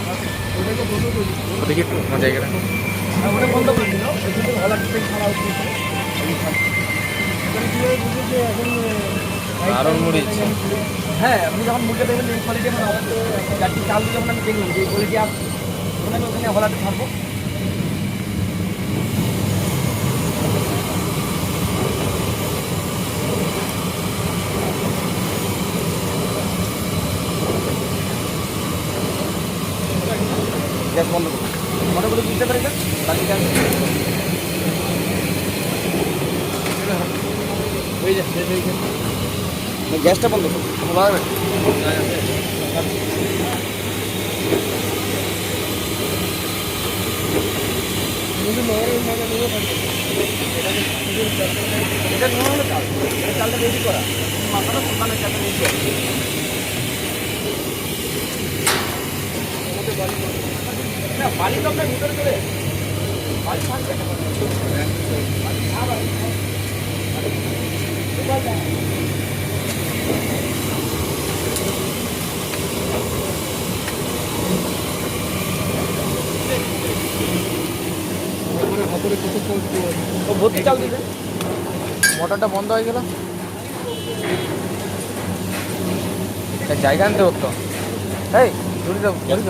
আমার জায়গাটা আর ওটা বন্ধ করে দিল কিন্তু হলার থেকে ছাড়া হচ্ছে। এখানে কীভাবে বুঝলি যে এখন আহ, দারুণ মুড়ি হ্যাঁ আপনি যখন মুখে দেখবেন এই কোয়ালিটি মানে চারটি চাল যখন আমি দেখলাম যে কোয়ালিটি আসছে তখন ওখানে হলাতে থাকব গ্যাস বন্ধ করুন মনে করে বুঝতে পেরেছেন বাকি হয়ে গ্যাসটা বন্ধ করুন যাবে এটা চাল এটা চালটা রেডি করা। মাথাটা মানে চালটা রেডি করা। বালি তো আপনার ভিতরে চলে। বালি থাকবে ভর্তি চাল মোটরটা বন্ধ হয়ে গেল। জায়গা আনতে হতো। এই দড়ি